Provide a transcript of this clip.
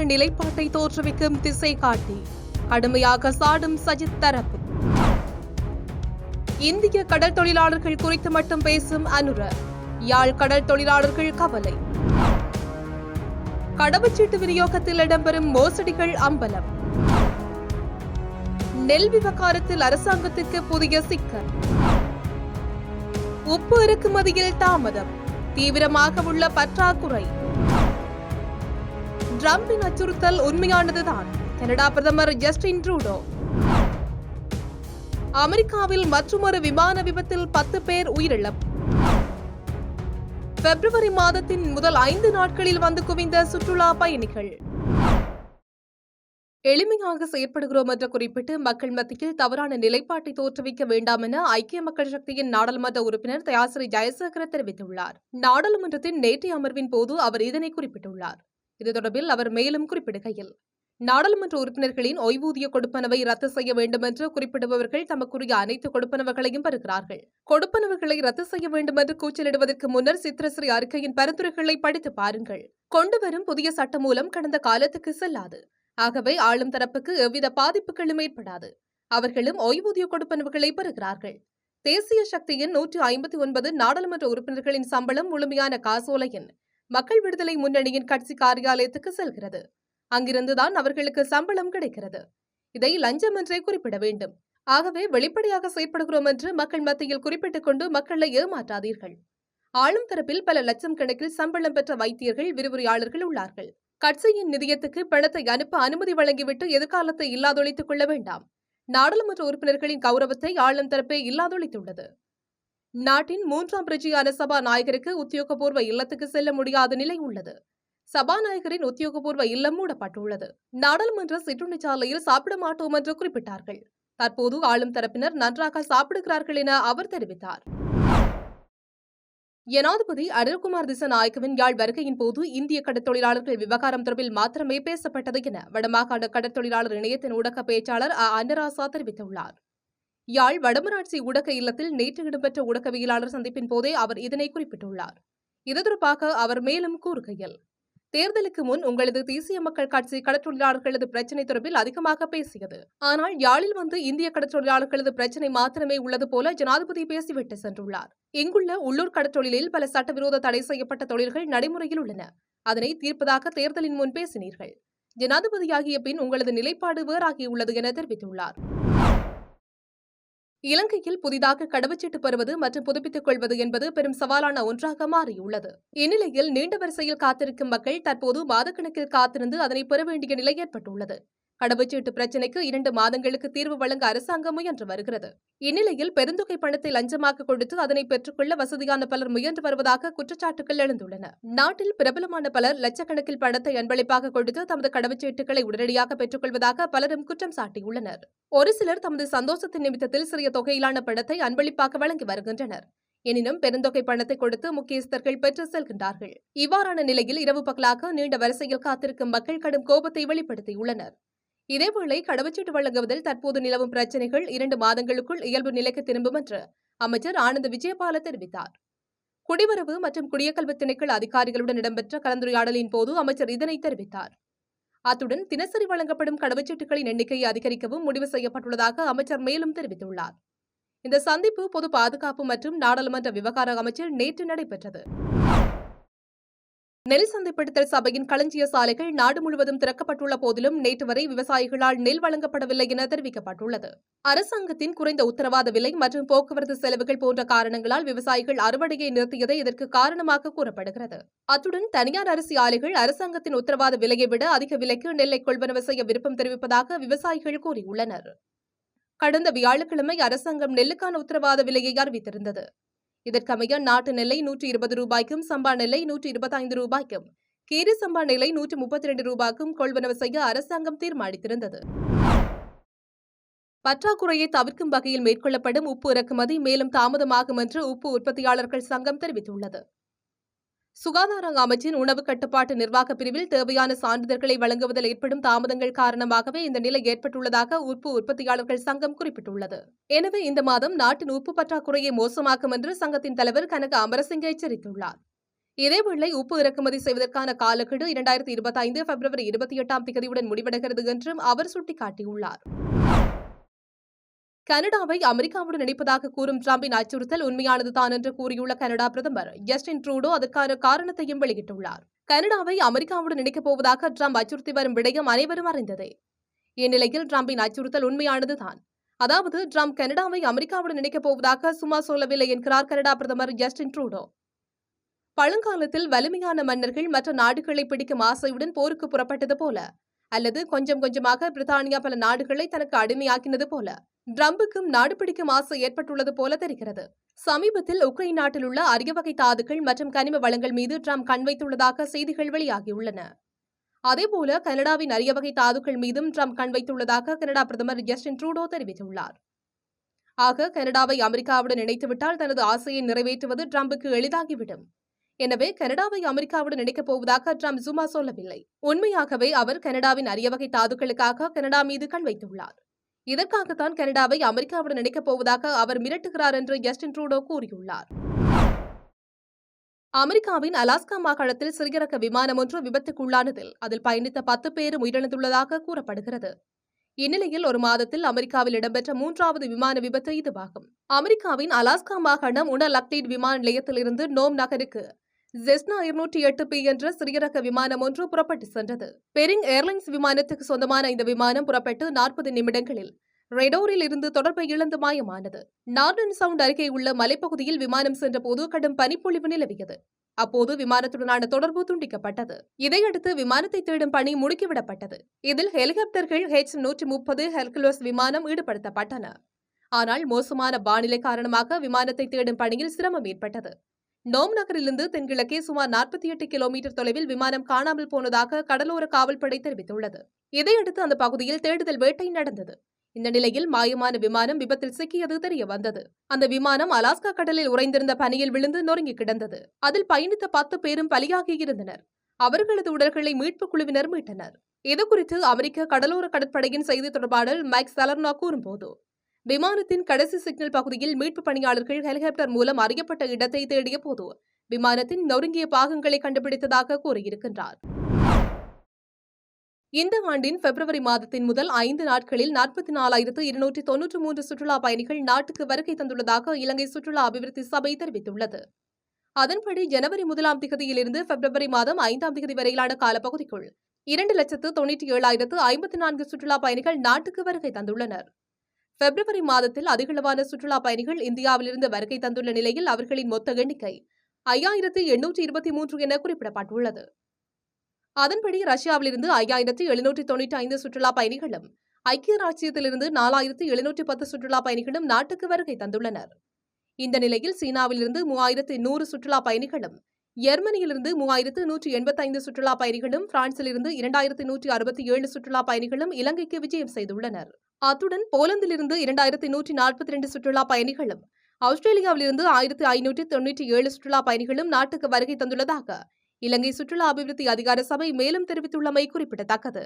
சவாலான நிலைப்பாட்டை தோற்றுவிக்கும் திசை காட்டி கடுமையாக சாடும் சஜித் தரப்பு. இந்திய கடல் தொழிலாளர்கள் குறித்து மட்டும் பேசும் அனுர. யாழ் கடல் தொழிலாளர்கள் கவலை. கடவுச்சீட்டு விநியோகத்தில் இடம்பெறும் மோசடிகள் அம்பலம். நெல் விவகாரத்தில் அரசாங்கத்திற்கு புதிய சிக்கல். உப்பு இறக்குமதியில் தாமதம். தீவிரமாக உள்ள பற்றாக்குறை. டிரம்பின் அச்சுறுத்தல் உண்மையானதுதான். கனடா பிரதமர் ஜஸ்டின் ட்ரூடோ. அமெரிக்காவில் மற்றொரு விமான விபத்தில் பத்து பேர் உயிரிழப்பு. பிப்ரவரி மாதத்தின் முதல் ஐந்து நாட்களில் வந்து குவிந்த சுற்றுலா பயணிகள். எளிமையாக செயற்படுகிறோம் என்று குறிப்பிட்டு மக்கள் மத்தியில் தவறான நிலைப்பாட்டை தோற்றுவிக்க வேண்டாம் என ஐக்கிய மக்கள் சக்தியின் நாடாளுமன்ற உறுப்பினர் தயாசிரி ஜெயசேகர தெரிவித்துள்ளார். நாடாளுமன்றத்தின் நேற்றைய அமர்வின் போது அவர் இதனை குறிப்பிட்டுள்ளார். இது தொடர்பில் அவர் மேலும் குறிப்பிடுகையில் நாடாளுமன்ற உறுப்பினர்களின் ஓய்வூதிய கொடுப்பனவை ரத்து செய்ய வேண்டும் என்று குறிப்பிடுபவர்கள் தமக்குரிய அனைத்து கொடுப்பனவுகளையும் பெறுகிறார்கள். கொடுப்பனவுகளை ரத்து செய்ய வேண்டும் என்று கூச்சலிடுவதற்கு முன்னர் சித்திரஸ்ரீ அறிக்கையின் பரிந்துரைகளை படித்து பாருங்கள். கொண்டுவரும் புதிய சட்டம் மூலம் கடந்த காலத்துக்கு செல்லாது. ஆகவே ஆளும் தரப்புக்கு எவ்வித பாதிப்புகளும் ஏற்படாது. அவர்களும் ஓய்வூதிய கொடுப்பனவுகளை பெறுகிறார்கள். தேசிய சக்தியின் நூற்று ஐம்பத்தி ஒன்பது நாடாளுமன்ற உறுப்பினர்களின் சம்பளம் முழுமையான காசோலையின் மக்கள் விடுதலை முன்னணியின் கட்சி காரியாலயத்துக்கு செல்கிறது. அங்கிருந்துதான் அவர்களுக்கு சம்பளம் கிடைக்கிறது. இதை லஞ்சம் என்றே குறிப்பிட வேண்டும். ஆகவே வெளிப்படையாக செயற்படுகிறோம் என்று மக்கள் மத்தியில் குறிப்பிட்டுக் கொண்டு மக்களை ஏமாற்றாதீர்கள். ஆளும் தரப்பில் பல லட்சம் கணக்கில் சம்பளம் பெற்ற வைத்தியர்கள் விரிவுரையாளர்கள் உள்ளார்கள். கட்சியின் நிதியத்துக்கு பணத்தை அனுப்ப அனுமதி வழங்கிவிட்டு எதிர்காலத்தை இல்லாதொழித்துக் கொள்ள வேண்டாம். நாடாளுமன்ற உறுப்பினர்களின் கௌரவத்தை ஆளும் தரப்பே இல்லாதொழித்துள்ளது. நாட்டின் மூன்றாம் பிரஜையான சபாநாயகருக்கு உத்தியோகபூர்வ இல்லத்துக்கு செல்ல முடியாத நிலை உள்ளது. சபாநாயகரின் உத்தியோகபூர்வ இல்லம் மூடப்பட்டுள்ளது. நாடாளுமன்ற சிற்றுண்டிச்சாலையில் சாப்பிட மாட்டோம் என்று குறிப்பிட்டார்கள். தற்போது ஆளும் தரப்பினர் நன்றாக சாப்பிடுகிறார்கள் என அவர் தெரிவித்தார். ஜனாதிபதி அனில்குமார் திசநாயக்கவின் யாழ் வருகையின் போது இந்திய கடற்தொழிலாளர்கள் விவகாரம் தொடர்பில் மாத்திரமே பேசப்பட்டது என வடமாகாண கடற்தொழிலாளர் இணையத்தின் ஊடக பேச்சாளர் அ. அன்னராசா தெரிவித்துள்ளார். யாழ் வடமராட்சி ஊடக இல்லத்தில் நேற்று இடம்பெற்ற ஊடகவியலாளர் சந்திப்பின் போதே அவர் இதனை குறிப்பிட்டுள்ளார். இது தொடர்பாக அவர் மேலும் கூறுகையில் தேர்தலுக்கு முன் உங்களது தேசிய மக்கள் கட்சி கடற்றொழிலாளர்களது பிரச்சினை தொடர்பில் அதிகமாக பேசியது. ஆனால் யாழில் வந்து இந்திய கடற்றொழிலாளர்களது பிரச்சினை மாத்திரமே உள்ளது போல ஜனாதிபதி பேசிவிட்டு சென்றுள்ளார். இங்குள்ள உள்ளூர் கடற்றொழிலில் பல சட்டவிரோத தடை செய்யப்பட்ட தொழில்கள் நடைமுறையில் உள்ளன. அதனை தீர்ப்பதாக தேர்தலின் முன் பேசினீர்கள். ஜனாதிபதியாகிய பின் உங்களது நிலைப்பாடு வேறாகியுள்ளது என தெரிவித்துள்ளார். இலங்கையில் புதிதாக கடவுச்சீட்டு பெறுவது மற்றும் புதுப்பித்துக் கொள்வது என்பது பெரும் சவாலான ஒன்றாக மாறியுள்ளது. இந்நிலையில் நீண்ட வரிசையில் காத்திருக்கும் மக்கள் தற்போது மாதக்கணக்கில் காத்திருந்து அதனை பெற வேண்டிய நிலை ஏற்பட்டுள்ளது. கடவுச்சீட்டு பிரச்சினைக்கு இரண்டு மாதங்களுக்கு தீர்வு வழங்க அரசாங்கம் முயன்று வருகிறது. இந்நிலையில் பெருந்தொகை பணத்தை லஞ்சமாக கொடுத்து அதனை பெற்றுக்கொள்ள வசதியான பலர் முயன்று வருவதாக குற்றச்சாட்டுகள் எழுந்துள்ளன. நாட்டில் பிரபலமான பலர் லட்சக்கணக்கில் பணத்தை அன்பளிப்பாக கொடுத்து தமது கடவுச்சீட்டுகளை உடனடியாக பெற்றுக்கொள்வதாக பலரும் குற்றம் சாட்டியுள்ளனர். ஒரு சிலர் தமது சந்தோஷத்தின் நிமித்தத்தில் சிறிய தொகையிலான பணத்தை அன்பளிப்பாக வழங்கி வருகின்றனர். எனினும் பெருந்தொகை பணத்தை கொடுத்து முக்கியஸ்தர்கள் பெற்று செல்கின்றார்கள். இவ்வாறான நிலையில் இரவு பகலாக நீண்ட வரிசையில் காத்திருக்கும் மக்கள் கடும் கோபத்தை வெளிப்படுத்தியுள்ளனர். இதேவேளை கடவுச்சீட்டு வழங்குவதில் தற்போது நிலவும் பிரச்சினைகள் இரண்டு மாதங்களுக்குள் இயல்பு நிலைக்கு திரும்பும் என்று அமைச்சர் ஆனந்த் விஜயபால தெரிவித்தார். குடிவரவு மற்றும் குடியக்கல்வி திணைக்கள் அதிகாரிகளுடன் இடம்பெற்ற கலந்துரையாடலின் போது அமைச்சர் இதனை தெரிவித்தார். அத்துடன் தினசரி வழங்கப்படும் கடவுச்சீட்டுகளின் எண்ணிக்கையை அதிகரிக்கவும் முடிவு செய்யப்பட்டுள்ளதாக அமைச்சர் மேலும் தெரிவித்துள்ளார். இந்த சந்திப்பு பொது பாதுகாப்பு மற்றும் நாடாளுமன்ற விவகார அமைச்சில் நேற்று நடைபெற்றது. நெல் சந்தைப்படுத்தல் சபையின் களஞ்சிய சாலைகள் நாடு முழுவதும் திறக்கப்பட்டுள்ள போதிலும் நேற்று வரை விவசாயிகளால் நெல் வழங்கப்படவில்லை என தெரிவிக்கப்பட்டுள்ளது. அரசாங்கத்தின் குறைந்த உத்தரவாத விலை மற்றும் போக்குவரத்து செலவுகள் போன்ற காரணங்களால் விவசாயிகள் அறுவடையை நிறுத்தியதே இதற்கு காரணமாக கூறப்படுகிறது. அத்துடன் தனியார் அரிசி ஆலைகள் அரசாங்கத்தின் உத்தரவாத விலையை விட அதிக விலைக்கு நெல்லை கொள்வனவு செய்ய விருப்பம் தெரிவிப்பதாக விவசாயிகள் கூறியுள்ளனர். கடந்த வியாழக்கிழமை அரசாங்கம் நெல்லுக்கான உத்தரவாத விலையை அறிவித்திருந்தது. இதற்கமைய நாட்டு நெல்லை நூற்றி இருபது ரூபாய்க்கும் சம்பா நெல்லை நூற்றி இருபத்தைந்து ரூபாய்க்கும் கீரி சம்பா நெல்லை நூற்றி முப்பத்தி இரண்டு ரூபாய்க்கும் கொள்வனவு செய்ய அரசாங்கம் தீர்மானித்திருந்தது. பற்றாக்குறையை தவிர்க்கும் வகையில் மேற்கொள்ளப்படும் உப்பு இறக்குமதி மேலும் தாமதமாகும் என்று உப்பு உற்பத்தியாளர்கள் சங்கம் தெரிவித்துள்ளது. சுகாதார அமைச்சின் உணவு கட்டுப்பாட்டு நிர்வாக பிரிவில் தேவையான சான்றிதழ்களை வழங்குவதில் ஏற்படும் தாமதங்கள் காரணமாகவே இந்த நிலை ஏற்பட்டுள்ளதாக உப்பு உற்பத்தியாளர்கள் சங்கம் குறிப்பிட்டுள்ளது. எனவே இந்த மாதம் நாட்டின் உப்பு பற்றாக்குறையை மோசமாக்கும் என்று சங்கத்தின் தலைவர் கனக அமரசிங்க எச்சரித்துள்ளார். இதேவேளை உப்பு இறக்குமதி செய்வதற்கான காலக்கெடு இரண்டாயிரத்தி இருபத்தி ஐந்து பிப்ரவரி இருபத்தி எட்டாம் தேதியுடன் முடிவடைகிறது என்றும் அவர் சுட்டிக்காட்டியுள்ளார். கனடாவை அமெரிக்காவுடன் இணைப்பதாக கூறும் டிரம்பின் அச்சுறுத்தல் உண்மையானதுதான் என்று கூறியுள்ள கனடா பிரதமர் ஜஸ்டின் ட்ரூடோ அதற்கான காரணத்தையும் வெளியிட்டுள்ளார். கனடாவை அமெரிக்காவுடன் இணைக்கப் போவதாக டிரம்ப் அச்சுறுத்தி வரும் விடயம் அனைவரும் அறிந்ததே. இந்நிலையில் டிரம்பின் அச்சுறுத்தல் உண்மையானதுதான் அதாவது டிரம்ப் கனடாவை அமெரிக்காவுடன் இணைக்கப் போவதாக சும்மா சொல்லவில்லை என்கிறார் கனடா பிரதமர் ஜஸ்டின் ட்ரூடோ. பழங்காலத்தில் வலிமையான மன்னர்கள் மற்ற நாடுகளை பிடிக்கும் ஆசையுடன் போருக்கு புறப்பட்டது போல அல்லது கொஞ்சம் கொஞ்சமாக பிரித்தானியா பல நாடுகளை தனக்கு அடிமையாக்கினது போல ட்ரம்புக்கும் நாடு பிடிக்கும் ஆசை ஏற்பட்டுள்ளது போல தெரிகிறது. சமீபத்தில் உக்ரைன் நாட்டில் உள்ள அரிய வகை தாதுக்கள் மற்றும் கனிம வளங்கள் மீது ட்ரம்ப் கண் வைத்துள்ளதாக செய்திகள் வெளியாகியுள்ளன. அதேபோல கனடாவின் அரிய வகை தாதுக்கள் மீதும் ட்ரம்ப் கண் வைத்துள்ளதாக கனடா பிரதமர் ஜஸ்டின் ட்ரூடோ தெரிவித்துள்ளார். ஆக கனடாவை அமெரிக்காவுடன் இணைத்துவிட்டால் தனது ஆசையை நிறைவேற்றுவது ட்ரம்புக்கு எளிதாகிவிடும். எனவே கனடாவை அமெரிக்காவுடன் இணைக்கப் போவதாக ட்ரம்ப் ஜுமா சொல்லவில்லை. உண்மையாகவே அவர் கனடாவின் அரிய வகை தாதுக்களுக்காக கனடா மீது கண் வைத்துள்ளார். இதற்காகத்தான் கனடாவை அமெரிக்காவுடன் இணைக்கப் போவதாக அவர் மிரட்டுகிறார் என்று ஜஸ்டின் ட்ரூடோ கூறியுள்ளார். அமெரிக்காவின் அலாஸ்கா மாகாணத்தில் சிறியரக விமானம் ஒன்று விபத்துக்குள்ளானதில் அதில் பயணித்த பத்து பேரும் உயிரிழந்துள்ளதாக கூறப்படுகிறது. இந்நிலையில் ஒரு மாதத்தில் அமெரிக்காவில் இடம்பெற்ற மூன்றாவது விமான விபத்து இதுவாகும். அமெரிக்காவின் அலாஸ்கா மாகாணம் உணலக்டீட் விமான நிலையத்திலிருந்து நோம் நகருக்கு ஜெஸ்னா இருநூற்றி எட்டு பி என்ற சிறியரக விமானம் ஒன்று புறப்பட்டு சென்றது. பெரிங் ஏர்லைன்ஸ் விமானத்துக்கு சொந்தமான இந்த விமானம் புறப்பட்டு நாற்பது நிமிடங்களில் ரெடோரில் இருந்து தொடர்பை இழந்து மாயமானது. நார்டன் சவுண்ட் அருகே உள்ள மலைப்பகுதியில் விமானம் சென்றபோது கடும் பனிப்பொழிவு நிலவியது. அப்போது விமானத்துடனான தொடர்பு துண்டிக்கப்பட்டது. இதையடுத்து விமானத்தை தேடும் பணி முடுக்கிவிடப்பட்டது. இதில் ஹெலிகாப்டர்கள் ஹெச் நூற்றி முப்பது ஹெர்குலஸ் விமானம் ஈடுபடுத்தப்பட்டன. ஆனால் மோசமான வானிலை காரணமாக விமானத்தை தேடும் பணியில் சிரமம் ஏற்பட்டது. நோம் நகரிலிருந்து தென்கிழக்கே சுமார் நாற்பத்தி எட்டு கிலோமீட்டர் தொலைவில் விமானம் காணாமல் போனதாக கடலோர காவல்படை தெரிவித்துள்ளது. இதையடுத்து அந்த பகுதியில் தேடுதல் வேட்டை நடந்தது. இந்த நிலையில் மாயமான விமானம் விபத்தில் சிக்கியது தெரிய வந்தது. அந்த விமானம் அலாஸ்கா கடலில் உறைந்திருந்த பனியில் விழுந்து நொறுங்கி கிடந்தது. அதில் பயணித்த பத்து பேரும் பலியாகியிருந்தனர் அவர்களது உடல்களை மீட்புக் குழுவினர் மீட்டனர். இதுகுறித்து அமெரிக்க கடலோர கடற்படையின் செய்தி தொடர்பாளர் மைக் சலர்னா கூறும்போது விமானத்தின் கடைசி சிக்னல் பகுதியில் மீட்பு பணியாளர்கள் ஹெலிகாப்டர் மூலம் அறியப்பட்ட இடத்தை தேடிய போது விமானத்தின் நொறுங்கிய பாகங்களை கண்டுபிடித்ததாக கூறியிருக்கின்றார். இந்த ஆண்டின் பிப்ரவரி மாதத்தின் முதல் ஐந்து நாட்களில் நாற்பத்தி நாலாயிரத்து இருநூற்றி தொன்னூற்று மூன்று சுற்றுலா பயணிகள் நாட்டுக்கு வருகை தந்துள்ளதாக இலங்கை சுற்றுலா அபிவிருத்தி சபை தெரிவித்துள்ளது. அதன்படி ஜனவரி முதலாம் திகதியிலிருந்து பிப்ரவரி மாதம் ஐந்தாம் திகதி வரையிலான காலப்பகுதிக்குள் இரண்டு லட்சத்து தொன்னூற்றி ஏழாயிரத்து ஐம்பத்தி நான்கு சுற்றுலா பயணிகள் நாட்டுக்கு வருகை தந்துள்ளனர். பிப்ரவரி மாதத்தில் அதிகளவான சுற்றுலா பயணிகள் இந்தியாவிலிருந்து வருகை தந்துள்ள நிலையில் அவர்களின் மொத்த எண்ணிக்கை ஐயாயிரத்து எண்ணூற்றி இருபத்தி மூன்று என குறிப்பிடப்பட்டுள்ளது. அதன்படி ரஷ்யாவிலிருந்து ஐயாயிரத்து எழுநூற்றி தொன்னூற்றி ஐந்து சுற்றுலா பயணிகளும் ஐக்கிய ராச்சியத்திலிருந்து நாலாயிரத்து எழுநூற்றி பத்து சுற்றுலா பயணிகளும் நாட்டுக்கு வருகை தந்துள்ளனர். இந்த நிலையில் சீனாவிலிருந்து மூவாயிரத்து நூறு சுற்றுலா பயணிகளும் ஜெர்மனியிலிருந்து மூவாயிரத்து நூற்றி எண்பத்தைந்து சுற்றுலா பயணிகளும் பிரான்சிலிருந்து இரண்டாயிரத்து நூற்றி அறுபத்தி ஏழு சுற்றுலா பயணிகளும் இலங்கைக்கு விஜயம் செய்துள்ளனர். அத்துடன் போலந்திலிருந்து இரண்டாயிரத்தி நூற்றி நாற்பத்தி ரெண்டு சுற்றுலா பயணிகளும் ஆஸ்திரேலியாவிலிருந்து ஆயிரத்தி ஐநூற்றி தொன்னூற்றி ஏழு சுற்றுலா பயணிகளும் நாட்டுக்கு வருகை தந்துள்ளதாக இலங்கை சுற்றுலா அபிவிருத்தி அதிகார சபை மேலும் தெரிவித்துள்ளமை குறிப்பிடத்தக்கது.